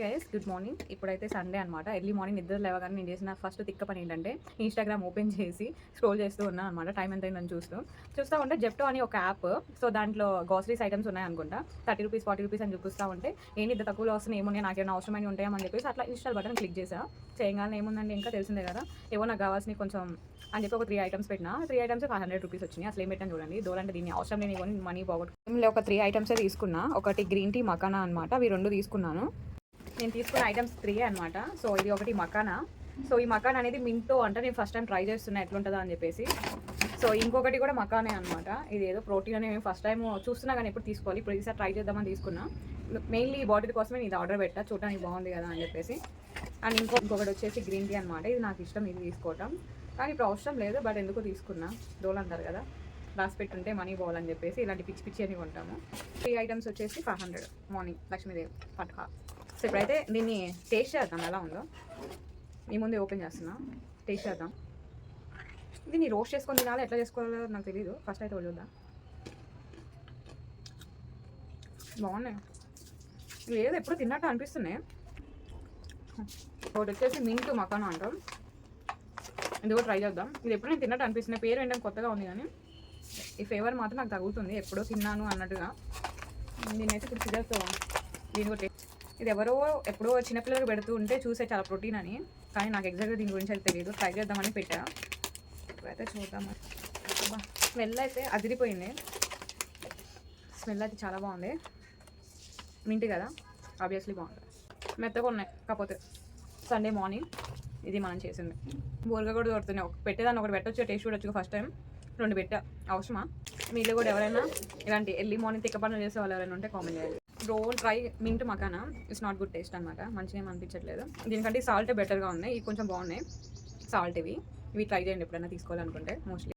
Guys good morning ఇప్పుడైతే Sunday అనమాట early morning నిద్ర లేవగానే నేను చేసిన ఫస్ట్ తిక్క పని ఏంటంటే ఇన్స్టాగ్రామ్ ఓపెన్ చేసి స్క్రోల్ చేస్తూ ఉన్నాను అనమాట టైం ఎంత అయిందని చూస్తూ. చూస్తూ ఉంటే జెప్టో అని ఒక యాప్ సో దాంట్లో గ్రాసరీస్ ఐటమ్స్ ఉన్నాయి అనుకుంటా. థర్టీ రూపీస్ ఫార్టీ రూపీస్ అని చూపిస్తూ ఉంటే ఏంటి ఇంత తక్కువలో వస్తున్నాయి? ఏమున్నాయి? నాకేమైనా అవసరమైన ఉంటాయని చెప్పేసి అట్లా ఇన్స్టాల్ బటన్ క్లిక్ చేసా చేయగానే ఏముందండి? ఇంకా తెలిసిందే కదా. ఏవో నాకు కావాల్సిన కొంచెం అని చెప్పి ఒక త్రీ ఐటమ్స్ పెట్టినా. Three items five hundred rupees వచ్చినాయి. అసలు ఏం పెట్టాను చూడండి. దోలంటే దీన్ని అవసరం లేని మనీ పోగొట్టు ఒక త్రీ ఐటమ్సే తీసుకున్నా. ఒకటి గ్రీన్ టీ మకానా అనమాట అవి రెండు తీసుకున్నాను. నేను తీసుకున్న ఐటమ్స్ త్రీ అనమాట సో ఇది ఒకటి మకానా. సో ఈ మకాన్ అనేది మింట్తో అంటే నేను ఫస్ట్ టైం ట్రై చేస్తున్నా ఎట్లుంటుందా అని చెప్పేసి. సో ఇంకొకటి కూడా మకానే అనమాట ఇది ఏదో ప్రోటీన్ అని ఫస్ట్ టైం చూస్తున్నా కానీ ఎప్పుడు తీసుకోవాలి. ఇప్పుడు ఈసారి ట్రై చేద్దామని తీసుకున్నా. మెయిన్లీ ఈ బాటిల్ కోసమే నేను ఇది ఆర్డర్ పెట్టా. చూడడానికి బాగుంది కదా అని చెప్పేసి. అండ్ ఇంకో ఇంకొకటి వచ్చేసి గ్రీన్ టీ అనమాట ఇది నాకు ఇష్టం ఇది తీసుకోవటం. కానీ ఇప్పుడు అవసరం లేదు బట్ ఎందుకు తీసుకున్నా. డోల్ అంటారు కదా. రాసి పెట్టుంటే మనీ పోవాలని చెప్పేసి ఇలాంటి పిచ్చి పిచ్చి అని కొంటాము. త్రీ ఐటమ్స్ వచ్చేసి ఫైవ్ హండ్రెడ్ మార్నింగ్ లక్ష్మీదేవి పట్కా సో ఇప్పుడైతే దీన్ని టేస్ట్ చేద్దాం. ఎలా ఉందో మీ ముందే ఓపెన్ చేస్తున్నా. టేస్ట్ చేద్దాం. దీన్ని రోస్ట్ చేసుకొని తినాలి? ఎట్లా చేసుకోవాలో నాకు తెలియదు ఫస్ట్ అయితే చూద్దాం. బాగున్నాయి. ఇవి ఏదో ఎప్పుడు తిన్నట్టు అనిపిస్తున్నాయి. ఒకటి వచ్చేసి మింట్ మకాను అంటాం. ఇది కూడా ట్రై చేద్దాం. ఇది ఎప్పుడు నేను తిన్నట్టు అనిపిస్తుంది పేరు ఏంటంటే కొత్తగా ఉంది కానీ ఈ ఫ్లేవర్ మాత్రం నాకు తగులుతుంది. ఎప్పుడో తిన్నాను అన్నట్టుగా. నేనైతే ఇప్పుడు సిజర్తో దీని కూడా ఇది ఎవరో ఎప్పుడో చిన్నపిల్లలు పెడుతూ ఉంటే చూసే చాలా ప్రోటీన్ అని. కానీ నాకు ఎగ్జాక్ట్గా దీని గురించి అయితే తెలియదు ట్రై చేద్దామని పెట్టా. ఇప్పుడైతే చూద్దాం. స్మెల్ అయితే అదిరిపోయింది. స్మెల్ అయితే చాలా బాగుంది. మింటి కదా? ఆబ్వియస్లీ బాగుంటుంది మెత్తగా ఉన్నాయి కాకపోతే సండే మార్నింగ్ ఇది మనం చేసింది. బోర్గా కూడా దొరుకుతున్నాయి. ఒక పెట్టేదాన్ని ఒకటి పెట్టొచ్చు టేస్ట్ చూడొచ్చు ఫస్ట్ టైం. రెండు పెట్టా. అవసరమా? మీలో కూడా ఎవరైనా ఇలాంటి ఎర్లీ మార్నింగ్ తిక్క పనులు చేసే వాళ్ళు ఎవరైనా ఉంటే కామెంట్ చేయాలి roll try mint makhana? It's not good taste అనమాట మంచిగా ఏం అనిపించట్లేదు. దీనికంటే సాల్ట్ బెటర్గా ఉన్నాయి. ఇవి కొంచెం బాగున్నాయి. సాల్ట్ ఇవి. ఇవి ట్రై చేయండి ఎప్పుడైనా తీసుకోవాలనుకుంటే మోస్ట్లీ